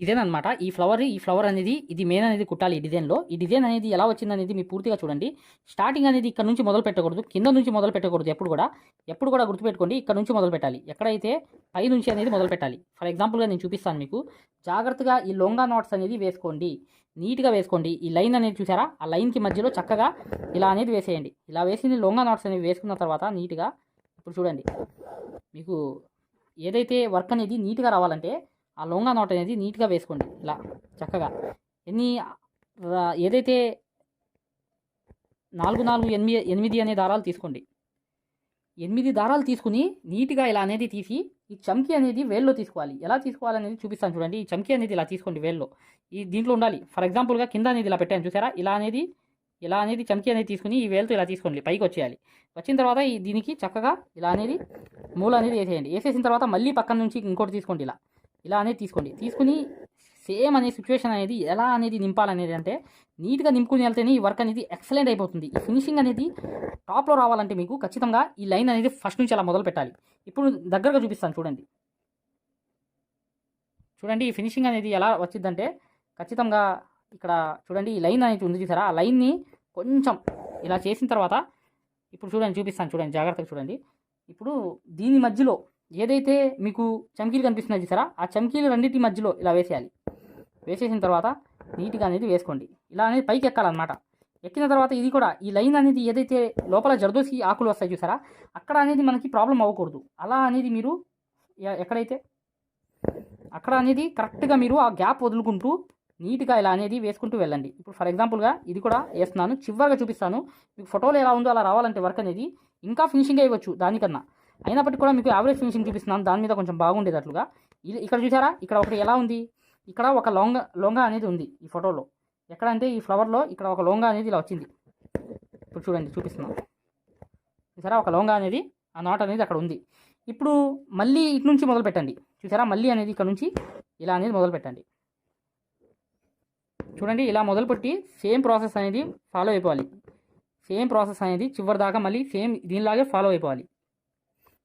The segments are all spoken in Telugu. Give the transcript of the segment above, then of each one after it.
డిజైన్ అనమాట ఈ ఫ్లవర్ ఈ ఫ్లవర్ అనేది ఇది మెయిన్ అనేది కుట్టాలి ఈ డిజైన్లో ఈ డిజైన్ అనేది ఎలా వచ్చింది అనేది మీరు పూర్తిగా చూడండి. స్టార్టింగ్ అనేది ఇక్కడ నుంచి మొదలు పెట్టకూడదు కింద నుంచి మొదలు పెట్టకూడదు ఎప్పుడు కూడా. ఎప్పుడు కూడా గుర్తుపెట్టుకోండి ఇక్కడ నుంచి మొదలు పెట్టాలి. ఎక్కడైతే పై నుంచి అనేది మొదలు పెట్టాలి. ఫర్ ఎగ్జాంపుల్గా నేను చూపిస్తాను మీకు. జాగ్రత్తగా ఈ లొంగా నాట్స్ అనేది వేసుకోండి. నీట్గా వేసుకోండి. ఈ లైన్ అనేది చూసారా? ఆ లైన్కి మధ్యలో చక్కగా ఇలా అనేది వేసేయండి. ఇలా వేసింది లొంగా నాట్స్ అనేవి వేసుకున్న తర్వాత నీట్గా ఇప్పుడు చూడండి. మీకు ఏదైతే వర్క్ అనేది నీట్గా రావాలంటే ఆ లొంగా నోట్ అనేది నీట్గా వేసుకోండి ఇలా చక్కగా. ఎన్ని ఏదైతే నాలుగు నాలుగు ఎనిమిది ఎనిమిది అనే దారాలు తీసుకోండి. ఎనిమిది దారాలు తీసుకుని నీట్గా ఇలా అనేది తీసి ఈ చమ్కీ అనేది వేల్లో తీసుకోవాలి. ఎలా తీసుకోవాలనేది చూపిస్తాను చూడండి. ఈ చమ్కీ అనేది ఇలా తీసుకోండి వేల్లో. ఈ దీంట్లో ఉండాలి. ఫర్ ఎగ్జాంపుల్గా కింద అనేది ఇలా పెట్టాను చూసారా? ఇలా అనేది ఇలా అనేది చమ్కీ అనేది తీసుకుని ఈ వేలుతో ఇలా తీసుకోండి. పైకి వచ్చేయాలి. వచ్చిన తర్వాత ఈ దీనికి చక్కగా ఇలా అనేది మూల అనేది వేసేయండి. వేసేసిన తర్వాత మళ్ళీ పక్కన నుంచి ఇంకోటి తీసుకోండి ఇలా. ఇలా అనేది తీసుకోండి. తీసుకుని సేమ్ అనే సిచ్యువేషన్ అనేది ఎలా అనేది నింపాలనేది అంటే నీట్గా నింపుకుని వెళ్తేనే ఈ వర్క్ అనేది ఎక్సలెంట్ అయిపోతుంది. ఈ ఫినిషింగ్ అనేది టాప్లో రావాలంటే మీకు ఖచ్చితంగా ఈ లైన్ అనేది ఫస్ట్ నుంచి అలా మొదలు పెట్టాలి. ఇప్పుడు దగ్గరగా చూపిస్తాను చూడండి. చూడండి ఈ ఫినిషింగ్ అనేది ఎలా వచ్చిందంటే ఖచ్చితంగా ఇక్కడ చూడండి ఈ లైన్ అనేది ఉంది చూసారా? ఆ లైన్ని కొంచెం ఇలా చేసిన తర్వాత ఇప్పుడు చూడండి చూపిస్తాను చూడండి జాగ్రత్తగా చూడండి. ఇప్పుడు దీని మధ్యలో ఏదైతే మీకు చమ్కీలు కనిపిస్తున్నాయి చూసారా? ఆ చమ్కీలు రెండింటి మధ్యలో ఇలా వేసేయాలి. వేసేసిన తర్వాత నీట్గా అనేది వేసుకోండి. ఇలా అనేది పైకి ఎక్కాలన్నమాట. ఎక్కిన తర్వాత ఇది కూడా ఈ లైన్ అనేది ఏదైతే లోపల జర్దోసి ఆకులు వస్తాయి చూసారా? అక్కడ అనేది మనకి ప్రాబ్లం అవ్వకూడదు. అలా అనేది మీరు ఎక్కడైతే? అక్కడ అనేది కరెక్ట్గా మీరు ఆ గ్యాప్ వదులుకుంటూ నీట్గా ఇలా అనేది వేసుకుంటూ వెళ్ళండి. ఇప్పుడు ఫర్ ఎగ్జాంపుల్గా ఇది కూడా వేస్తున్నాను. చివరిగా చూపిస్తాను. మీకు ఫోటోలు ఎలా ఉందో అలా రావాలంటే వర్క్ అనేది ఇంకా ఫినిషింగ్ అయ్యవచ్చు దానికన్నా. అయినప్పటికీ కూడా మీకు యావరేజ్ ఫినిషింగ్ చూపిస్తున్నాను. దాని మీద కొంచెం బాగుండేటట్లుగా ఇది ఇక్కడ చూసారా? ఇక్కడ ఒకటి ఎలా ఉంది? ఇక్కడ ఒక లొంగ లొంగ అనేది ఉంది ఈ ఫోటోలో. ఎక్కడ అంటే ఈ ఫ్లవర్లో ఇక్కడ ఒక లొంగ అనేది ఇలా వచ్చింది. ఇప్పుడు చూడండి చూపిస్తున్నాను చూసారా? ఒక లొంగ అనేది ఆ నాట్ అనేది అక్కడ ఉంది. ఇప్పుడు మళ్ళీ ఇటు నుంచి మొదలు పెట్టండి. చూసారా? మళ్ళీ అనేది ఇక్కడ నుంచి ఇలా అనేది మొదలు పెట్టండి. చూడండి ఇలా మొదలుపెట్టి సేమ్ ప్రాసెస్ అనేది ఫాలో అయిపోవాలి. సేమ్ ప్రాసెస్ అనేది చివరి దాకా మళ్ళీ సేమ్ దీనిలాగే ఫాలో అయిపోవాలి.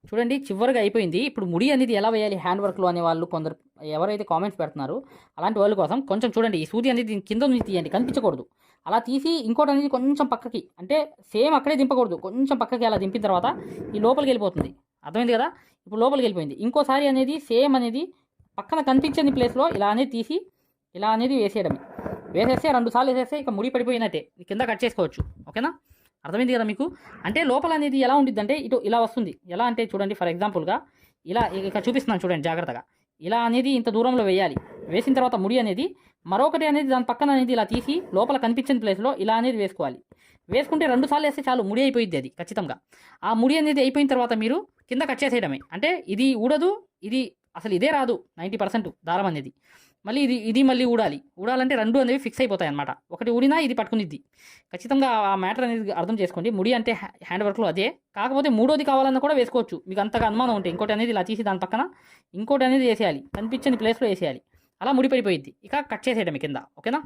చూడండి చివరిగా అయిపోయింది. ఇప్పుడు ముడి అనేది ఎలా వేయాలి? హ్యాండ్ వర్క్లో అనే వాళ్ళు కొందరు ఎవరైతే కామెంట్స్ పెడుతున్నారో అలాంటి వాళ్ళ కోసం కొంచెం చూడండి. ఈ సూది అనేది దీని కింద నుంచి తీయండి కనిపించకూడదు. అలా తీసి ఇంకోటి అనేది కొంచెం పక్కకి అంటే సేమ్ అక్కడే దింపకూడదు. కొంచెం పక్కకి అలా దింపిన తర్వాత ఈ లోపలికి వెళ్ళిపోతుంది. అర్థమైంది కదా? ఇప్పుడు లోపలికి వెళ్ళిపోయింది. ఇంకోసారి అనేది సేమ్ అనేది పక్కన కనిపించని ప్లేస్లో ఇలా అనేది తీసి ఇలా అనేది వేసేయడమే. వేసేస్తే రెండు సార్లు వేసేస్తే ఇక ముడి పడిపోయినట్టే. కింద కట్ చేసుకోవచ్చు. ఓకేనా? అర్థమైంది కదా మీకు? అంటే లోపల అనేది ఎలా ఉండిద్ది అంటే ఇటు ఇలా వస్తుంది. ఎలా అంటే చూడండి ఫర్ ఎగ్జాంపుల్గా ఇలా ఇక చూపిస్తున్నాను చూడండి జాగ్రత్తగా. ఇలా అనేది ఇంత దూరంలో వేయాలి. వేసిన తర్వాత ముడి అనేది మరొకటి అనేది దాని పక్కన అనేది ఇలా తీసి లోపల కనిపించిన ప్లేస్లో ఇలా అనేది వేసుకోవాలి. వేసుకుంటే రెండు సార్లు వేస్తే చాలు ముడి అయిపోయింది అది ఖచ్చితంగా. ఆ ముడి అనేది అయిపోయిన తర్వాత మీరు కింద కట్ చేసేయడమే. అంటే ఇది ఊడదు ఇది అసలు ఇదే రాదు నైంటీ పర్సెంట్ దారం అనేది. మళ్ళీ ఇది ఇది మళ్ళీ ఊడాలి. ఊడాలంటే రెండు అనేవి ఫిక్స్ అయిపోతాయి అనమాట ఒకటి ఊడినా ఇది పట్టుకునిద్ది. ఖచ్చితంగా ఆ మ్యాటర్ అనేది అర్థం చేసుకోండి. ముడి అంటే హ్యా- హ్యాండ్ వర్క్లో అదే. కాకపోతే మూడోది కావాలన్నా కూడా వేసుకోవచ్చు. మీకు అంతగా అనుమానం ఉంటే ఇంకోటి అనేది ఇలా తీసి దాని పక్కన ఇంకోటి అనేది వేసేయాలి. కనిపించని ప్లేస్లో వేసేయాలి. అలా ముడి పడిపోయిద్ది. ఇక కట్ చేసేయడం కింద. ఓకేనా?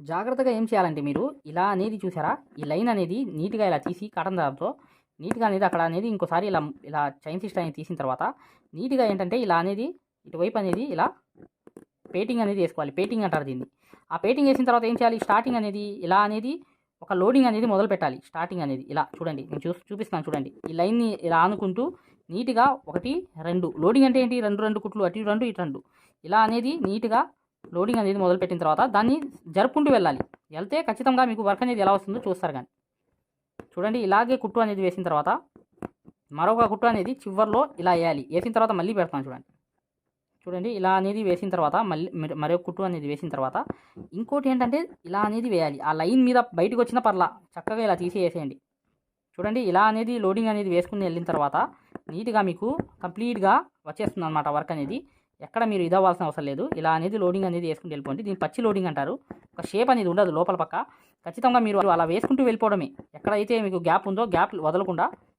జాగ్రత్తగా ఏం చేయాలంటే మీరు ఇలా అనేది చూసారా? ఈ లైన్ అనేది నీట్గా ఇలా తీసి కాటన్ దాంతో నీట్గా అనేది అక్కడ అనేది ఇంకోసారి ఇలా ఇలా చైన్ సిస్టర్ అనేది తీసిన తర్వాత నీట్గా ఏంటంటే ఇలా అనేది ఇటువైపు అనేది ఇలా పేటింగ్ అనేది వేసుకోవాలి. పేటింగ్ అంటారు దీన్ని. ఆ పేటింగ్ వేసిన తర్వాత ఏం చేయాలి? స్టార్టింగ్ అనేది ఇలా అనేది ఒక లోడింగ్ అనేది మొదలు పెట్టాలి. స్టార్టింగ్ అనేది ఇలా చూడండి. నేను చూ చూపిస్తాను చూడండి. ఈ లైన్ని ఇలా ఆనుకుంటూ నీట్గా ఒకటి రెండు. లోడింగ్ అంటే ఏంటి? రెండు రెండు కుట్లు. అటు ఇటు రెండు ఇటు రెండు. ఇలా అనేది నీట్గా లోడింగ్ అనేది మొదలు పెట్టిన తర్వాత దాన్ని జరుపుకుంటూ వెళ్ళాలి. వెళ్తే ఖచ్చితంగా మీకు వర్క్ అనేది ఎలా వస్తుందో చూస్తారు కానీ. చూడండి. ఇలాగే కుట్టు అనేది వేసిన తర్వాత మరొక కుట్టు అనేది చివర్లో ఇలా వేయాలి. వేసిన తర్వాత మళ్ళీ పెడతాను చూడండి. చూడండి ఇలా అనేది వేసిన తర్వాత మళ్ళీ మరి- మరొక కుట్టు అనేది వేసిన తర్వాత ఇంకోటి ఏంటంటే ఇలా అనేది వేయాలి. ఆ లైన్ మీద బయటకు వచ్చిన పర్లా చక్కగా ఇలా తీసేసేయండి. చూడండి ఇలా అనేది లోడింగ్ అనేది వేసుకుని వెళ్ళిన తర్వాత నీట్గా మీకు కంప్లీట్గా వచ్చేస్తుంది అనమాట వర్క్ అనేది. ఎక్కడ మీరు ఇదవ్వాల్సిన అవసరం లేదు. ఇలా అనేది లోడింగ్ అనేది వేసుకుంటూ వెళ్ళిపోండి. దీన్ని పచ్చి లోడింగ్ అంటారు. ఒక షేప్ అనేది ఉండదు లోపల పక్క. ఖచ్చితంగా మీరు అలా వేసుకుంటూ వెళ్ళిపోవడమే. ఎక్కడైతే మీకు గ్యాప్ ఉందో గ్యాప్ వదలకుండా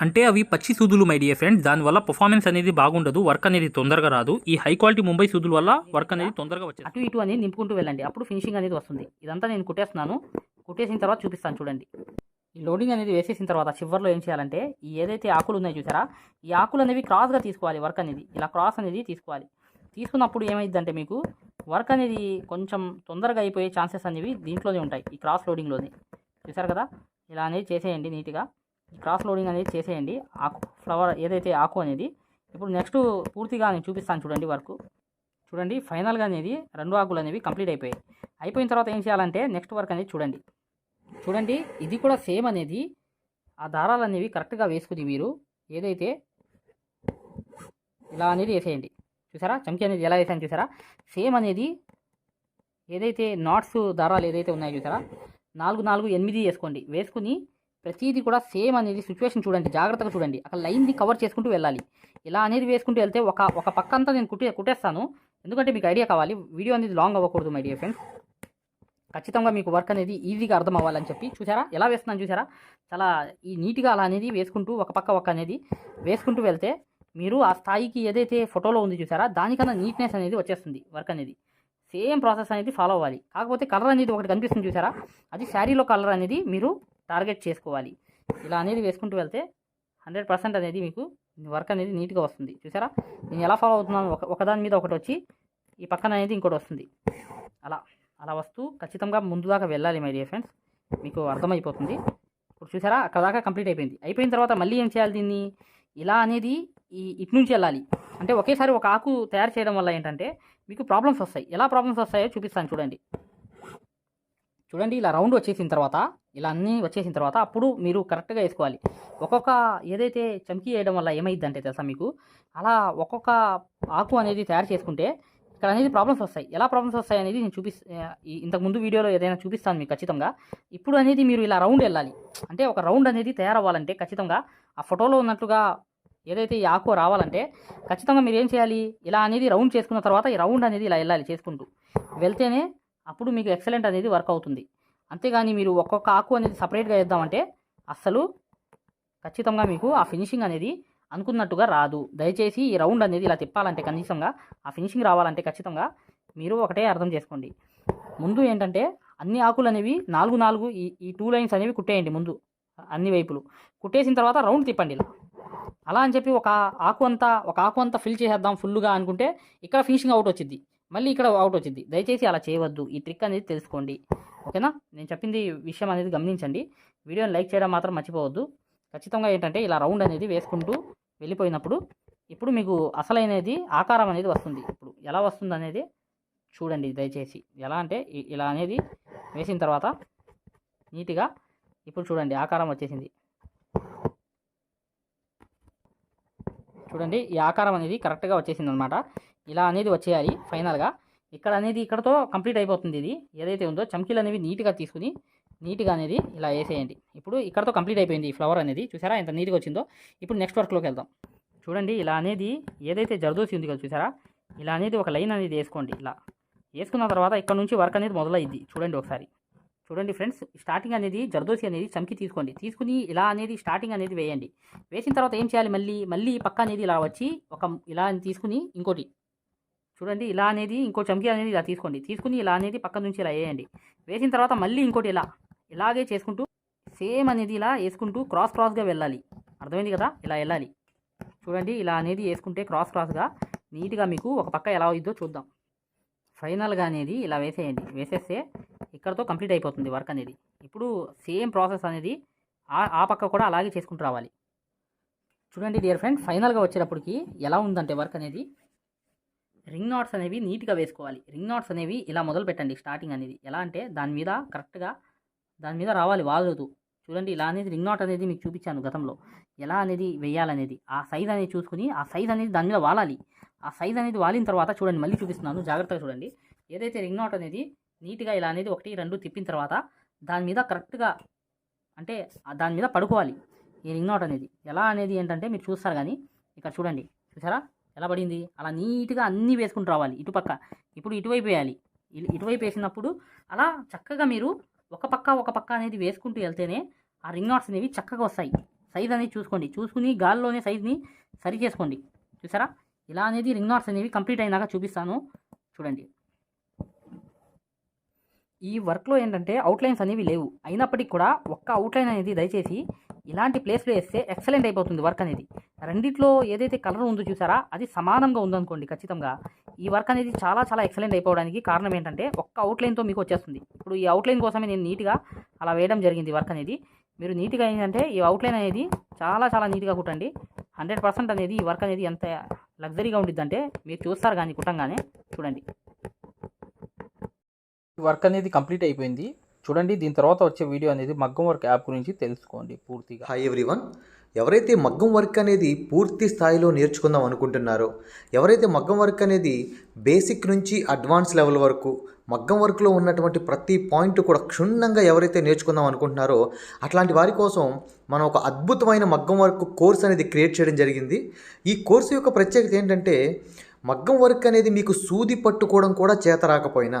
అంటే అవి పచ్చి సూదులు మై డియర్ ఫ్రెండ్స్ దానివల్ల పర్ఫార్మెన్స్ అనేది బాగుండదు వర్క్ అనేది తొందరగా రాదు. ఈ హై క్వాలిటీ ముంబై సూదుల వల్ల వర్క్ అనేది తొందరగా వచ్చేది అటు ఇటు అనేది నింపుకుంటూ వెళ్ళండి. అప్పుడు ఫినిషింగ్ అనేది వస్తుంది. ఇదంతా నేను కుట్టేస్తున్నాను. కుట్టేసిన తర్వాత చూపిస్తాను చూడండి. ఈ లోడింగ్ అనేది వేసేసిన తర్వాత చివరిలో ఏం చేయాలంటే ఈ ఏదైతే ఆకులు ఉన్నాయో చూసారా? ఈ ఆకులు అనేవి క్రాస్గా తీసుకోవాలి వర్క్ అనేది. ఇలా క్రాస్ అనేది తీసుకోవాలి. తీసుకున్నప్పుడు ఏమైందంటే మీకు వర్క్ అనేది కొంచెం తొందరగా అయిపోయే ఛాన్సెస్ అనేవి దీంట్లోనే ఉంటాయి ఈ క్రాస్ లోడింగ్లోనే చూసారు కదా? ఇలా అనేది చేసేయండి నీట్గా క్రాస్ లోడింగ్ అనేది చేసేయండి. ఆకు ఫ్లవర్ ఏదైతే ఆకు అనేది ఇప్పుడు నెక్స్ట్ పూర్తిగా నేను చూపిస్తాను చూడండి వర్క్. చూడండి ఫైనల్గా అనేది రెండు ఆకులు అనేవి కంప్లీట్ అయిపోయాయి. అయిపోయిన తర్వాత ఏం చేయాలంటే నెక్స్ట్ వర్క్ అనేది చూడండి. చూడండి ఇది కూడా సేమ్ అనేది ఆ దారాలు అనేవి కరెక్ట్గా వేసుకుని మీరు ఏదైతే ఇలా అనేది వేసేయండి. చూసారా? చమ్కీ అనేది ఎలా వేసాను చూసారా? సేమ్ అనేది ఏదైతే నాట్స్ దారాలు ఏదైతే ఉన్నాయో చూసారా? నాలుగు నాలుగు ఎనిమిది వేసుకోండి. వేసుకుని ప్రతిదీ కూడా సేమ్ అనేది సిచ్యువేషన్ చూడండి జాగ్రత్తగా చూడండి. అక్కడ లైన్ది కవర్ చేసుకుంటూ వెళ్ళాలి. ఇలా అనేది వేసుకుంటూ వెళ్తే ఒక ఒక పక్క అంతా నేను కుట్టే కుట్టేస్తాను. ఎందుకంటే మీకు ఐడియా కావాలి వీడియో అనేది లాంగ్ అవ్వకూడదు మై డియర్ ఫ్రెండ్స్. ఖచ్చితంగా మీకు వర్క్ అనేది ఈజీగా అర్థం అవ్వాలని చెప్పి చూసారా? ఎలా వేస్తున్నాను చూసారా? చాలా ఈ నీట్గా అలా అనేది వేసుకుంటూ ఒక పక్క ఒక అనేది వేసుకుంటూ వెళ్తే మీరు ఆ స్థాయికి ఏదైతే ఫోటోలో ఉంది చూసారా దానికన్నా నీట్నెస్ అనేది వచ్చేస్తుంది వర్క్ అనేది. సేమ్ ప్రాసెస్ అనేది ఫాలో అవ్వాలి. కాకపోతే కలర్ అనేది ఒకటి కనిపిస్తుంది చూసారా? అది శారీలో కలర్ అనేది మీరు టార్గెట్ చేసుకోవాలి. ఇలా అనేది వేసుకుంటూ వెళ్తే హండ్రెడ్ పర్సెంట్ అనేది మీకు వర్క్ అనేది నీట్గా వస్తుంది. చూసారా? నేను ఎలా ఫాలో అవుతున్నాను? ఒక ఒకదాని మీద ఒకటి వచ్చి ఈ పక్కన అనేది ఇంకోటి వస్తుంది. అలా అలా వస్తూ ఖచ్చితంగా ముందు దాకా వెళ్ళాలి మై డియర్ ఫ్రెండ్స్. మీకు అర్థమైపోతుంది. ఇప్పుడు చూసారా? అక్కడ దాకా కంప్లీట్ అయిపోయింది. అయిపోయిన తర్వాత మళ్ళీ ఏం చేయాలి దీన్ని? ఇలా అనేది ఈ ఇటు నుంచి వెళ్ళాలి. అంటే ఒకేసారి ఒక ఆకు తయారు చేయడం వల్ల ఏంటంటే మీకు ప్రాబ్లమ్స్ వస్తాయి. ఎలా ప్రాబ్లమ్స్ వస్తాయో చూపిస్తాను చూడండి. చూడండి ఇలా రౌండ్ వచ్చేసిన తర్వాత ఇలా అన్నీ వచ్చేసిన తర్వాత అప్పుడు మీరు కరెక్ట్గా వేసుకోవాలి. ఒక్కొక్క ఏదైతే చమ్కీ వేయడం వల్ల ఏమైందంటే తెలుసా మీకు? అలా ఒక్కొక్క ఆకు అనేది తయారు చేసుకుంటే ఇక్కడ అనేది ప్రాబ్లమ్స్ వస్తాయి. ఎలా ప్రాబ్లమ్స్ వస్తాయి అనేది నేను చూపి ఇంతకు ముందు వీడియోలో ఏదైనా చూపిస్తాను మీకు ఖచ్చితంగా. ఇప్పుడు అనేది మీరు ఇలా రౌండ్ వెళ్ళాలి. అంటే ఒక రౌండ్ అనేది తయారవ్వాలంటే ఖచ్చితంగా ఆ ఫోటోలో ఉన్నట్లుగా ఏదైతే ఈ ఆకు రావాలంటే ఖచ్చితంగా మీరు ఏం చేయాలి? ఇలా అనేది రౌండ్ చేసుకున్న తర్వాత ఈ రౌండ్ అనేది ఇలా వెళ్ళాలి చేసుకుంటూ. వెళ్తేనే అప్పుడు మీకు ఎక్సలెంట్ అనేది వర్క్ అవుతుంది. అంతేగాని మీరు ఒక్కొక్క ఆకు అనేది సపరేట్గా వేద్దామంటే అస్సలు ఖచ్చితంగా మీకు ఆ ఫినిషింగ్ అనేది అనుకున్నట్టుగా రాదు. దయచేసి ఈ రౌండ్ అనేది ఇలా తిప్పాలంటే కనీసంగా ఆ ఫినిషింగ్ రావాలంటే ఖచ్చితంగా మీరు ఒకటే అర్థం చేసుకోండి. ముందు ఏంటంటే అన్ని ఆకులు అనేవి నాలుగు నాలుగు ఈ ఈ టూ లైన్స్ అనేవి కుట్టేయండి ముందు అన్ని వైపులు. కుట్టేసిన తర్వాత రౌండ్ తిప్పండి ఇలా. అలా అని చెప్పి ఒక ఆకు అంతా ఒక ఆకు అంతా ఫిల్ చేసేద్దాం ఫుల్గా అనుకుంటే ఇక్కడ ఫినిషింగ్ అవుట్ వచ్చింది మళ్ళీ ఇక్కడ అవుట్ వచ్చింది. దయచేసి అలా చేయవద్దు. ఈ ట్రిక్ అనేది తెలుసుకోండి. ఓకేనా? నేను చెప్పింది విషయం అనేది గమనించండి. వీడియోని లైక్ చేయడం మాత్రం మర్చిపోవద్దు. ఖచ్చితంగా ఏంటంటే ఇలా రౌండ్ అనేది వేసుకుంటూ వెళ్ళిపోయినప్పుడు ఇప్పుడు మీకు అసలైనది ఆకారం అనేది వస్తుంది. ఇప్పుడు ఎలా వస్తుంది అనేది చూడండి దయచేసి. ఎలా అంటే ఇలా అనేది వేసిన తర్వాత నీట్గా ఇప్పుడు చూడండి ఆకారం వచ్చేసింది. చూడండి ఈ ఆకారం అనేది కరెక్ట్గా వచ్చేసింది అనమాట ఇలా అనేది వచ్చేయాలి ఫైనల్గా. ఇక్కడ అనేది ఇక్కడతో కంప్లీట్ అయిపోతుంది ఇది. ఏదైతే ఉందో చమ్కీలు అనేవి నీట్గా తీసుకుని నీట్గా అనేది ఇలా వేసేయండి. ఇప్పుడు ఇక్కడతో కంప్లీట్ అయిపోయింది ఈ ఫ్లవర్ అనేది. చూసారా ఎంత నీట్గా వచ్చిందో? ఇప్పుడు నెక్స్ట్ వర్క్లోకి వెళ్దాం. చూడండి ఇలా అనేది ఏదైతే జరదోసి ఉంది కదా చూసారా? ఇలా అనేది ఒక లైన్ అనేది వేసుకోండి ఇలా. వేసుకున్న తర్వాత ఇక్కడ నుంచి వర్క్ అనేది మొదలైద్ది. చూడండి ఒకసారి. చూడండి ఫ్రెండ్స్ స్టార్టింగ్ అనేది జర్దోసి అనేది చమ్కి తీసుకోండి. తీసుకుని ఇలా అనేది స్టార్టింగ్ అనేది వేయండి. వేసిన తర్వాత ఏం చేయాలి మళ్ళీ? మళ్ళీ పక్క అనేది ఇలా వచ్చి ఒక ఇలా తీసుకుని ఇంకోటి చూడండి ఇలా అనేది ఇంకో చమ్కీ అనేది ఇలా తీసుకోండి. తీసుకుని ఇలా అనేది పక్క నుంచి ఇలా వేయండి. వేసిన తర్వాత మళ్ళీ ఇంకోటి ఇలా ఇలాగే చేసుకుంటూ సేమ్ అనేది ఇలా వేసుకుంటూ క్రాస్ క్రాస్గా వెళ్ళాలి. అర్థమైంది కదా? ఇలా వెళ్ళాలి. చూడండి ఇలా అనేది వేసుకుంటే క్రాస్ క్రాస్గా నీట్గా మీకు ఒక పక్క ఎలా అవుద్దో చూద్దాం. ఫైనల్గా అనేది ఇలా వేసేయండి. వేసేస్తే ఇక్కడతో కంప్లీట్ అయిపోతుంది వర్క్ అనేది. ఇప్పుడు సేమ్ ప్రాసెస్ అనేది ఆ ఆ పక్క కూడా అలాగే చేసుకుంటూ రావాలి. చూడండి డియర్ ఫ్రెండ్ ఫైనల్గా వచ్చేటప్పటికి ఎలా ఉందంటే వర్క్ అనేది. రింగ్ నాట్స్ అనేవి నీట్గా వేసుకోవాలి. రింగ్ నాట్స్ అనేవి ఇలా మొదలు పెట్టండి స్టార్టింగ్ అనేది. ఎలా అంటే దాని మీద కరెక్ట్గా దాని మీద రావాలి వాలుతూ చూడండి ఇలా అనేది రింగ్ నాట్ అనేది మీకు చూపించాను గతంలో. ఎలా అనేది వేయాలనేది. ఆ సైజ్ అనేది చూసుకుని ఆ సైజ్ అనేది దాని మీద వాలాలి. ఆ సైజ్ అనేది వాలిన తర్వాత చూడండి మళ్ళీ చూపిస్తున్నాను. జాగ్రత్తగా చూడండి. ఏదైతే రింగ్ నాట్ అనేది నీట్గా ఇలా అనేది ఒకటి రెండు తిప్పిన తర్వాత దాని మీద కరెక్ట్గా అంటే దాని మీద పడుకోవాలి. ఈ రింగ్ నాట్ అనేది. ఎలా అనేది ఏంటంటే మీరు చూస్తారు కానీ ఇక్కడ చూడండి. చూసారా? ఎలా పడింది? అలా నీట్గా అన్నీ వేసుకుంటూ రావాలి ఇటుపక్క ఇప్పుడు ఇటువైపు వేయాలి. ఇటువైపు వేసినప్పుడు అలా చక్కగా మీరు ఒక పక్క ఒక పక్క అనేది వేసుకుంటూ వెళ్తేనే ఆ రింగ్ నాట్స్ అనేవి చక్కగా వస్తాయి. సైజ్ అనేది చూసుకోండి. చూసుకుని గాల్లోనే సైజ్ని సరి చేసుకోండి. చూసారా? ఇలా అనేది రింగ్ నాట్స్ అనేవి కంప్లీట్ అయినాక చూపిస్తాను. చూడండి. ఈ వర్క్లో ఏంటంటే అవుట్లైన్స్ అనేవి లేవు. అయినప్పటికీ కూడా ఒక్క అవుట్లైన్ అనేది దయచేసి ఇలాంటి ప్లేస్లో వేస్తే ఎక్సలెంట్ అయిపోతుంది వర్క్ అనేది. రెండిట్లో ఏదైతే కలర్ ఉందో చూసారా అది సమానంగా ఉందనుకోండి ఖచ్చితంగా. ఈ వర్క్ అనేది చాలా చాలా ఎక్సలెంట్ అయిపోవడానికి కారణం ఏంటంటే ఒక్క అవుట్లైన్తో మీకు వచ్చేస్తుంది. ఇప్పుడు ఈ అవుట్లైన్ కోసమే నేను నీట్గా అలా వేయడం జరిగింది వర్క్ అనేది. మీరు నీట్గా ఏంటంటే ఈ అవుట్లైన్ అనేది చాలా చాలా నీట్గా కుట్టండి. హండ్రెడ్ పర్సెంట్ అనేది ఈ వర్క్ అనేది ఎంత లగ్జరీగా ఉండిద్దంటే మీరు చూస్తారు కానీ కుట్టంగానే చూడండి. వర్క్ అనేది కంప్లీట్ అయిపోయింది. చూడండి దీని తర్వాత వచ్చే వీడియో అనేది మగ్గం వర్క్ యాప్ గురించి తెలుసుకోండి పూర్తిగా. హాయ్ ఎవ్రీవన్ ఎవరైతే మగ్గం వర్క్ అనేది పూర్తి స్థాయిలో నేర్చుకుందాం అనుకుంటున్నారో ఎవరైతే మగ్గం వర్క్ అనేది బేసిక్ నుంచి అడ్వాన్స్ లెవెల్ వరకు మగ్గం వర్క్లో ఉన్నటువంటి ప్రతి పాయింట్ కూడా క్షుణ్ణంగా ఎవరైతే నేర్చుకుందాం అనుకుంటున్నారో అట్లాంటి వారి కోసం మనం ఒక అద్భుతమైన మగ్గం వర్క్ కోర్స్ అనేది క్రియేట్ చేయడం జరిగింది. ఈ కోర్సు యొక్క ప్రత్యేకత ఏంటంటే మగ్గం వర్క్ అనేది మీకు సూది పట్టుకోవడం కూడా చేత రాకపోయినా